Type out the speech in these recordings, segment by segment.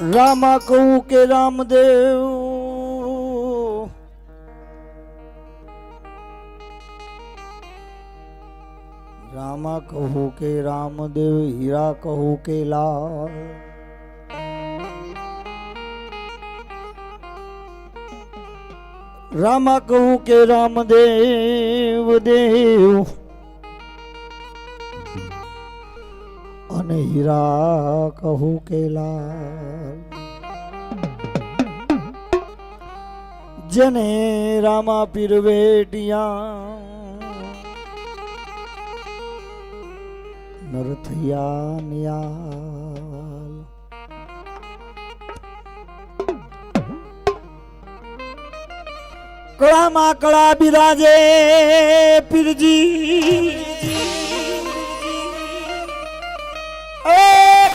રામા કહું કે રામદેવ. રામા કહું કે રામદેવ, હીરા કહું કે લાલ. રામા કહું કે રામદેવ, દેવ. અને હીરા કહું કે લાલ. જેને રામા પીરવેટિયા નરથયા નિયાલ કળામાં કળા બિરાજે પીરજી.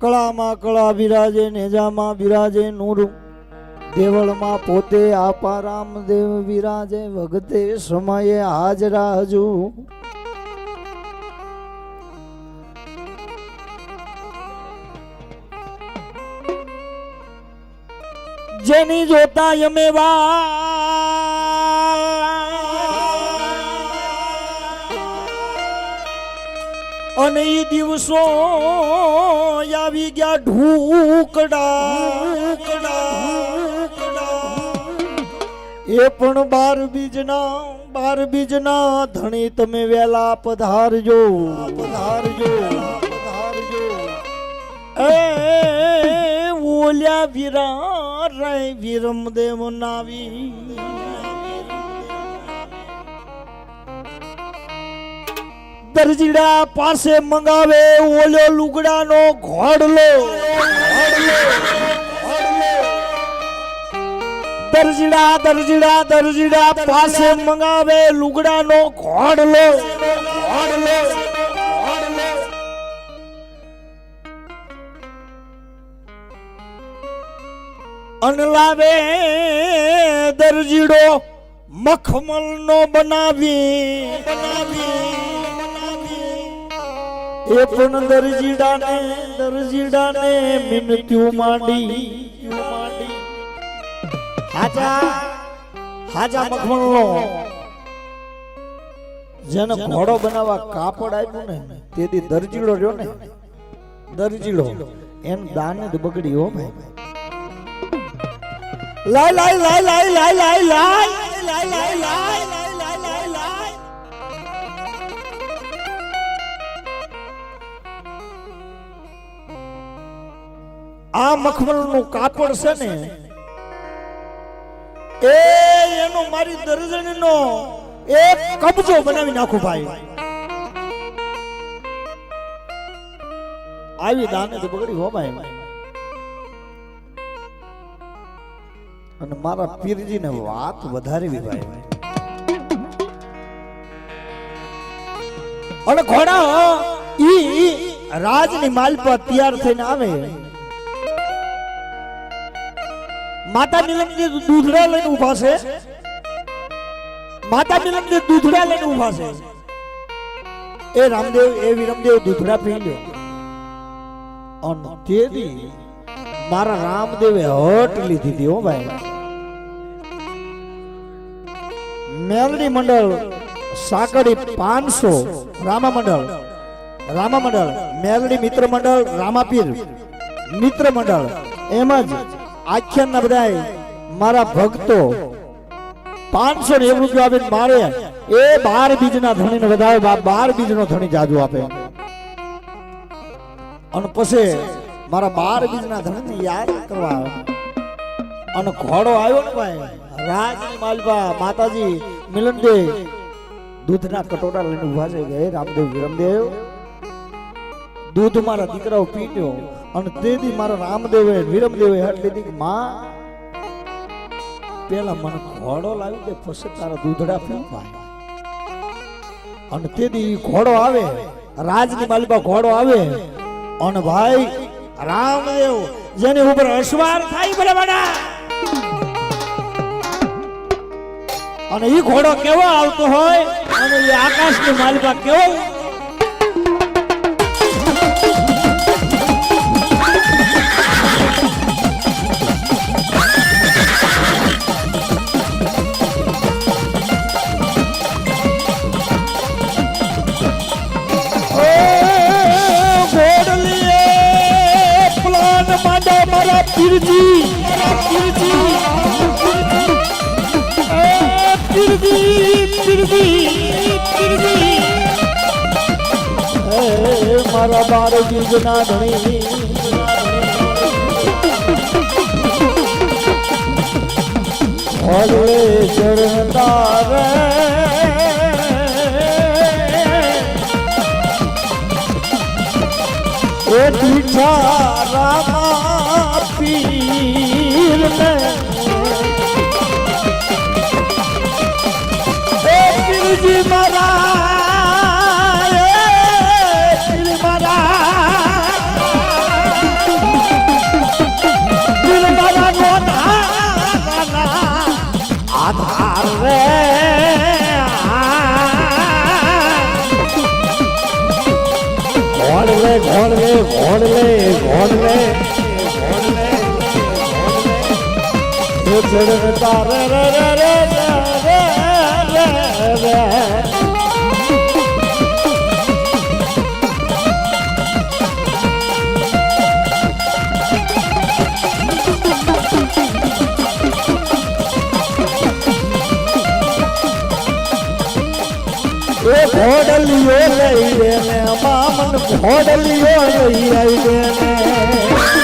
કળામાં કળા બિરાજે, નેજામાં બિરાજે, નૂરું. દેવળમાં પોતે આપા રામદેવ વિરાજે વખતે સમયે હાજરા હજુ. જેની જોતા યમે અને એ દિવસો આવી ગયા ઢૂકડા એ પણ બાર બીજના બાર બીજના ધણી તમે વેલા પધારજો પધારજો પધારજો. એ, ઓલ્યા વીરા રે વિરમ દેવ નાવી દરજીડા પાસે મંગાવે ઓલ્યો લુગડાનો ઘોડલો. દરજીડા દરજીડા દરજીડા પાસે મંગાવે લુગડાનો ઘોડલો. અનલાવે દરજીડો મખમલનો બનાવી બનાવી. એ પણ દરજીડાને દરજીડાને મિનત્યું માંડી હાજા હાજા મખમલનો જેને ઘોડો બનાવવા કાપડ આપ્યું ને તેથી દરજીડો રહ્યો ને દરજીડો એમ દાન જ બગડી હો ભાઈ લાય લાય લાય લાય લાય લાય લાય લાય લાય લાય આ મખમલનું કાપડ છે ને, એ એનો મારી દર્જની નો એક કબજો બનાવી નાખો ભાઈ. આવી દાને તો બગડી હો ભાઈ. અને મારા પીરજીને વાત વધારવી ભાઈ. અને ઘોડા, ઈ રાજની માલ પર તૈયાર થઈને આવે. માતા નીલમજી દૂધડા લઈને ઊભા છે. માતા નીલમજી દૂધડા લઈને ઊભા છે. એ રામદેવ, એ વિરમદેવ દૂધડા પી લ્યો. અને તેથી મારા રામદેવે હટ લીધી હતી હો ભાઈ. મેલડી મંડળ, સાકડી પાંચસો, રામા મંડળ રામા મંડળ, મેલડી મિત્ર મંડળ, રામાપીર મિત્ર મંડળ, એમ જ આખ્યાનના બધાય મારા ભક્તો પાંચસો ને એક રૂપિયા આપીને મારે એ બાર બીજના ધણીને વધારે બાર બીજનો ધણી જાજુ આપે. અને પછી મારા બાર બીજના ધણીને યાદ કરવા અને ઘોડો આવ્યો ને ભાઈ રાજની માલપા, માતાજી મિલનદે દૂધના કટોરા લઈને ઊભા છે રામદેવ, વિરમદેવ? દૂધ મારા દીકરાઓ પીટ્યો. અને તેથી મારા રામદેવે વિરમદેવે લીધી કે, માં, પેલા મને ઘોડો લાવી દે, પછી તારા દૂધડા પીવાય અને તેથી ઈ ઘોડો આવે, રાજની માલિકા ઘોડો આવે, અને ભાઈ, રામદેવ જેની ઉપર અશ્વાર થાય બરાબર અને ઈ ઘોડો કેવો આવતો હોય, અને એ આકાશની માલિકા કેવો એ પીરજી પીરજી પીરજી એ મારા બાર ગીજના ધણી ઓલે ચરણદાર એ દીઠા રામા આધાર રે ઘોડલે ઘોડલે ઘોડલે ઘોડલે ઘોડલે ઘોડલે ચડતા રે રે રે રે રે રે રે. ઘોડલીઓ લઈ રે ને મામન ભોડલિયો લઈ આવી રે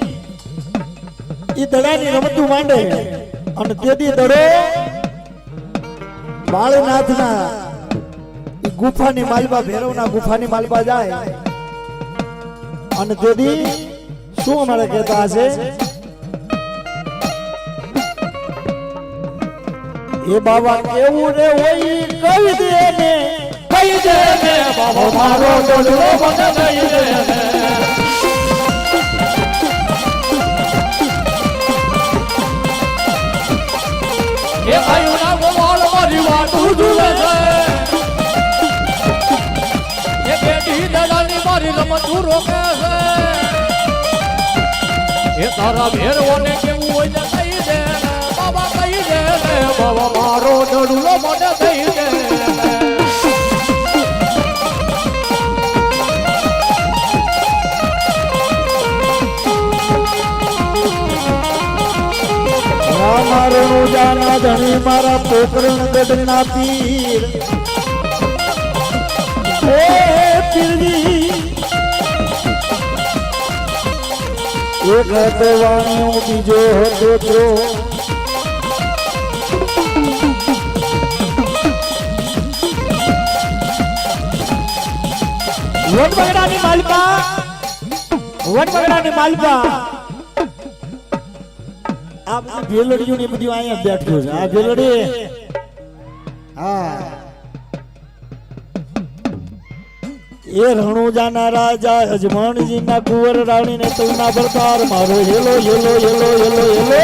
દડાની રમતું માંડે. અને તેથી દડો બાળનાથના ગુફાની માલપા ભૈરવના ગુફાની માલબા જાય. અને તેથી શું અમારે કહેતા હશે? એ બાબા કેવું રે હોય કહી દે ને. કહી દે ને બાબા મારો ડોલો મને કહી દે ને. એ આયુ ના ગોવાળ મારી વાતું જુએ છે. એ બેટી દલાલી મારી રમતું રોકે છે. એ તારા ભેરવોને કેવું હોય ને કહી દે બાબા કહી દે મારો ડોલો મને થઈ દે મારું જાના ધણી મારા પોકરણ ગઢના પીર. હે પીરજી એક હતો વાણિયો બીજો હતો ત્રો વડબગડાની માલપા વડબગડાની માલપા આ બધી ભેલડીઓ ને બધું અહીંયા બેઠ્યું છે. આ ભેલડી હા. એ રણુજાના રાજા હજમણજીના કુંવર રાણીને તુલના ભરતાર મારો hello hello hello hello hello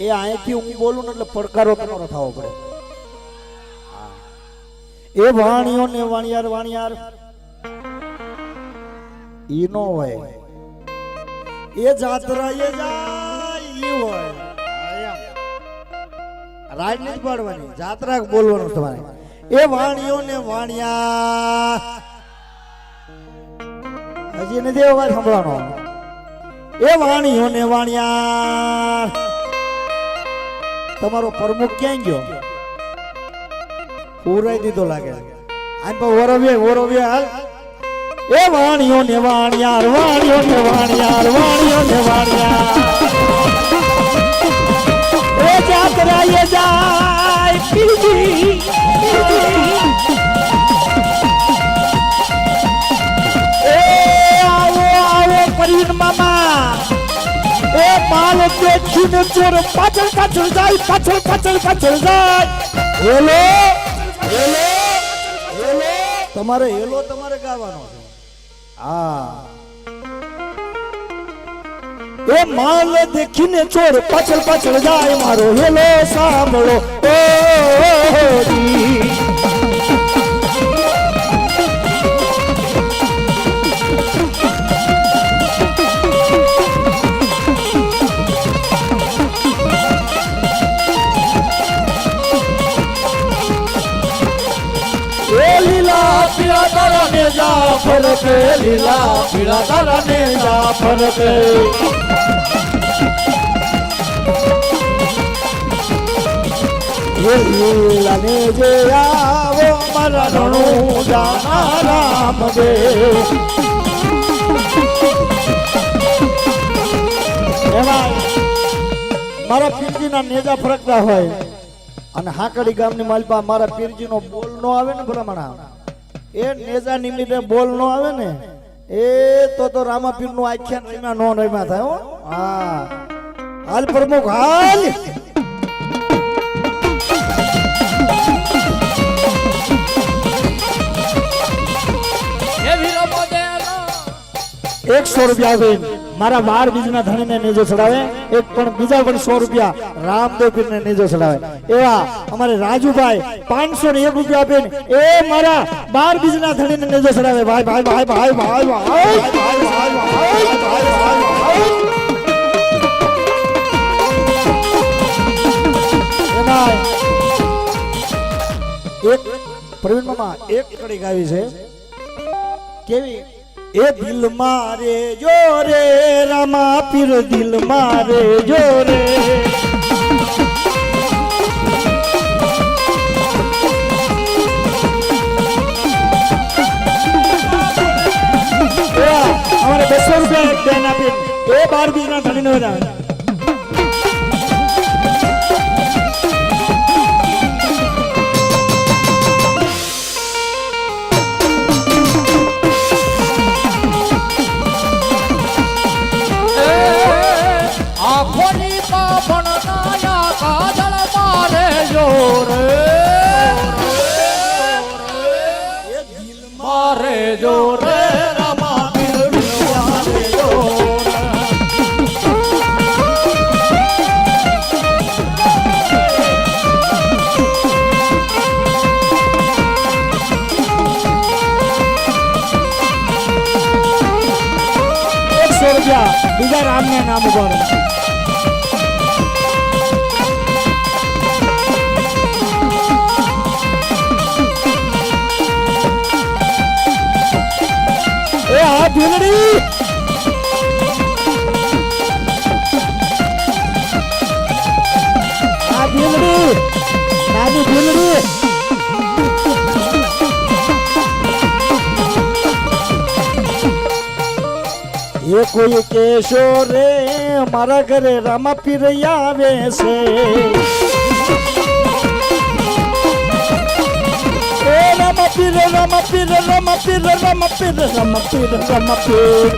એ અહીંથી હું બોલું એટલે પડકારો તમારો થવો પડે. એ વાણીઓ ને વાણિયાર. વાણિયાર ઈનો હોય. એ જાત્રા એ જાય, ઈ હોય. રાજ પાડવાની જાત્રા બોલવાનું તમારે. એ વાણીઓ ને વાણિયા હજી નથી અવાજ સાંભળવાનો. એ વાણીઓ ને વાણિયા. તમારો પ્રમુખ ક્યાં ગયો? પૂરાઈ દીધો લાગે. આમ તો ઓરવ્ય ઓરવ્ય હાલ. એ વાણીઓ ને વાણિયાર, વાણીઓ ને વાણિયાર, વાણીઓ ને વાણિયાર. એ જાત રાયે જાય દેખીને ચોર પાછળ પાછળ જાય પાછળ પાછળ પાછળ જાય હેલો? હેલો? હેલો? તમારે હેલો તમારે ગાવાનો છે. હા. એ માલ દેખીને ચોર પાછળ પાછળ જાય મારો. હેલો સાંભળો. ફરકે લીલા પીળા તારા ને જા ફરકે એ લીલા ને જે આવો મારા રણુ જાના રામ દેવ મારા પીરજીના નેજા ફરકતા હોય. અને હાકડી ગામની માલપા મારા પીરજીનો બોલ નો આવે ને ભલામણા. એ નેજા નિમિત્તે બોલ નો આવે ને એ તો તો રામાપીરનું આખ્યાન રમ્યા નો રમ્યા થાય હો. હા. હાલ પ્રમુખ હાલ. એકસો રૂપિયા આપીને મારા બાર બીજના ધણીને નેજો ચડાવે એક પણ બીજા પણ સો રૂપિયા રામદેવ પીરને નેજો ચડાવે એવા અમારે રાજુભાઈ પાંચસો ને એક રૂપિયા આપીને એ મારા બાર બીજના ધણીને નેજો ચડાવે ભાઈ ભાઈ ભાઈ ભાઈ ભાઈ ભાઈ ભાઈ ભાઈ ભાઈ ભાઈ એક પ્રવીણ મામા એક કડી ગાવી છે કેવી એ દિલ મારે જો રે રામા પીર દિલ મારે જો રે. અમારે બસો રૂપિયા એક બેન આપી. એ બાર બીજ ના બીજા રામને નામ ઉપર એ આ ભીલડી એ કોઈ કેશો રે મારા ઘરે રામા પીરઈ આવે છે. રામા પીર રામા પીર રામા પીર રામા પીર રામા પીર રામા પીર.